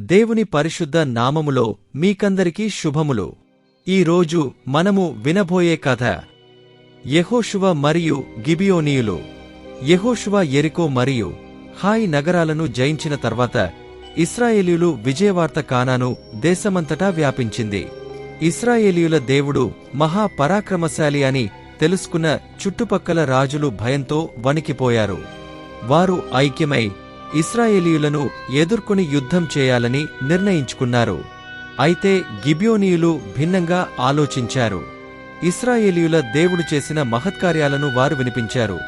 దేవుని పరిశుద్ధ నామములో మీకందరికీ శుభములు. ఈ రోజు మనము వినబోయే కథ యెహోషువ మరియు గిబియోనీయులు. యహోశువ ఎరికో మరియు హాయ్ నగరాలను జయించిన తర్వాత ఇస్రాయేలీయులు విజయవార్త కానాను దేశమంతటా వ్యాపించింది. ఇస్రాయేలీయుల దేవుడు మహాపరాక్రమశాలి అని తెలుసుకున్న చుట్టుపక్కల రాజులు భయంతో వణికిపోయారు. వారు ఐక్యమై ఇస్రాయేలీయులను ఎదుర్కొని యుద్ధం చేయాలని నిర్ణయించుకున్నారు. అయితే గిబియోనీయులు భిన్నంగా ఆలోచించారు. ఇస్రాయేలీయుల దేవుడు చేసిన మహత్కార్యాలను వారు వినిపించారు.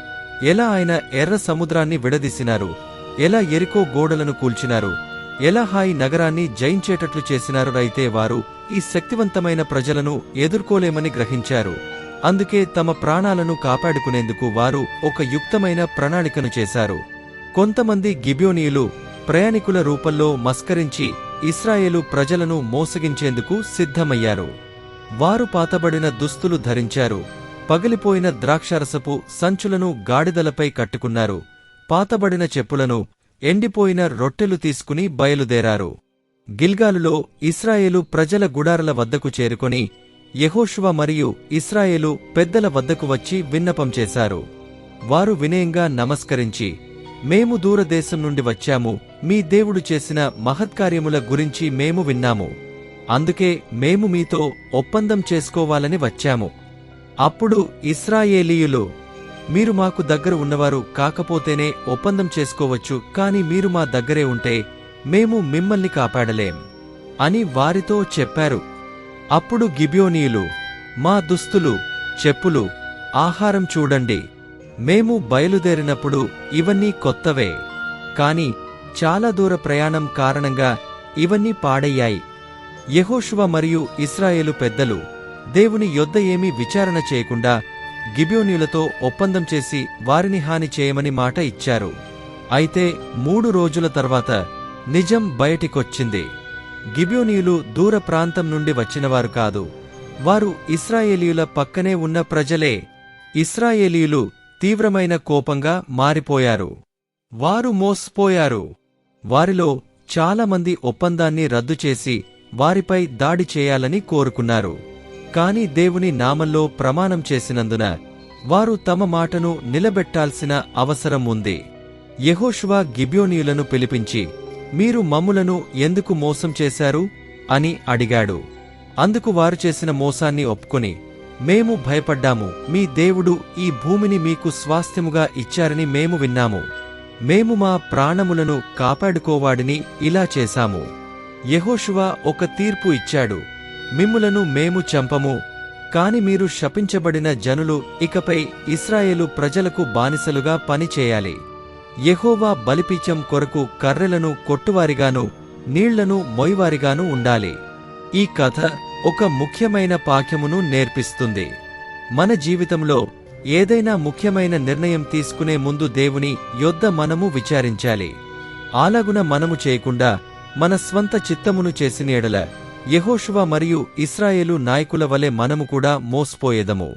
ఎలా ఆయన ఎర్ర సముద్రాన్ని విడదీసినారు? ఎలా ఎరికో గోడలను కూల్చినారు? ఎలా హాయి నగరాన్ని జయించేటట్లు చేసినారు? అయితే వారు ఈ శక్తివంతమైన ప్రజలను ఎదుర్కోలేమని గ్రహించారు. అందుకే తమ ప్రాణాలను కాపాడుకునేందుకు వారు ఒక యుక్తమైన ప్రణాళికను చేశారు. కొంతమంది గిబ్యోనీయులు ప్రయాణికుల రూపంలో మస్కరించి ఇస్రాయేలు ప్రజలను మోసగించేందుకు సిద్ధమయ్యారు. వారు పాతబడిన దుస్తులు ధరించారు. పగిలిపోయిన ద్రాక్షరసపు సంచులను గాడిదలపై కట్టుకున్నారు. పాతబడిన చెప్పులను ఎండిపోయిన రొట్టెలు తీసుకుని బయలుదేరారు. గిల్గాలులో ఇస్రాయేలు ప్రజల గుడారల వద్దకు చేరుకొని యెహోషువ మరియు ఇస్రాయేలు పెద్దల వద్దకు వచ్చి విన్నపం చేశారు. వారు వినయంగా నమస్కరించి మేము దూరదేశం నుండి వచ్చాము. మీ దేవుడు చేసిన మహత్కార్యముల గురించి మేము విన్నాము. అందుకే మేము మీతో ఒప్పందం చేసుకోవాలని వచ్చాము. అప్పుడు ఇస్రాయేలీయులు మీరు మాకు దగ్గర ఉన్నవారు కాకపోతేనే ఒప్పందం చేసుకోవచ్చు కాని మీరు మా దగ్గరే ఉంటే మేము మిమ్మల్ని కాపాడలేం అని వారితో చెప్పారు. అప్పుడు గిబ్యోనీయులు మా దుస్తులు చెప్పులు ఆహారం చూడండి. మేము బయలుదేరినప్పుడు ఇవన్నీ కొత్తవే. కాని చాలా దూర ప్రయాణం కారణంగా ఇవన్నీ పాడయ్యాయి. యహోషువ మరియు ఇస్రాయేలు పెద్దలు దేవుని యొద్ద ఏమీ విచారణ చేయకుండా గిబ్యోనీయులతో ఒప్పందం చేసి వారిని హాని చేయమని మాట ఇచ్చారు. అయితే మూడు రోజుల తర్వాత నిజం బయటికొచ్చింది. గిబ్యోనీయులు దూర ప్రాంతం నుండి వచ్చినవారు కాదు. వారు ఇస్రాయేలీయుల పక్కనే ఉన్న ప్రజలే. ఇస్రాయేలీయులు తీవ్రమైన కోపంగా మారిపోయారు. వారు మోసపోయారు. వారిలో చాలామంది ఒప్పందాన్ని రద్దు చేసి వారిపై దాడి చేయాలని కోరుకున్నారు. కాని దేవుని నామంలో ప్రమాణం చేసినందున వారు తమ మాటను నిలబెట్టాల్సిన అవసరం ఉంది. యహోష్వా గిబ్యోనీయులను పిలిపించి మీరు మమ్ములను ఎందుకు మోసం చేశారు? అని అడిగాడు. అందుకు వారు చేసిన మోసాన్ని ఒప్పుకొని మేము భయపడ్డాము. మీ దేవుడు ఈ భూమిని మీకు స్వాస్థ్యముగా ఇచ్చారని మేము విన్నాము. మేము మా ప్రాణములను కాపాడుకోవాడిని ఇలా చేశాము. యహోషువా ఒక తీర్పు ఇచ్చాడు. మిమ్ములను మేము చంపము. కాని మీరు శపించబడిన జనులు ఇకపై ఇస్రాయేలు ప్రజలకు బానిసలుగా పనిచేయాలి యహోవా బలిపీచం కొరకు కర్రెలను కొట్టువారిగాను నీళ్ళను మొయ్యవారిగాను ఉండాలి. ఈ కథ ఒక ముఖ్యమైన పాఠ్యమును నేర్పిస్తుంది. మన జీవితంలో ఏదైనా ముఖ్యమైన నిర్ణయం తీసుకునే ముందు దేవుని యొద్ద మనము విచారించాలి. అలాగున మనము చేయకుండా మన స్వంత చిత్తమును చేసిన ఎడల యెహోషువ మరియు ఇస్రాయేలు నాయకుల వలె మనము కూడా మోసపోయేదము.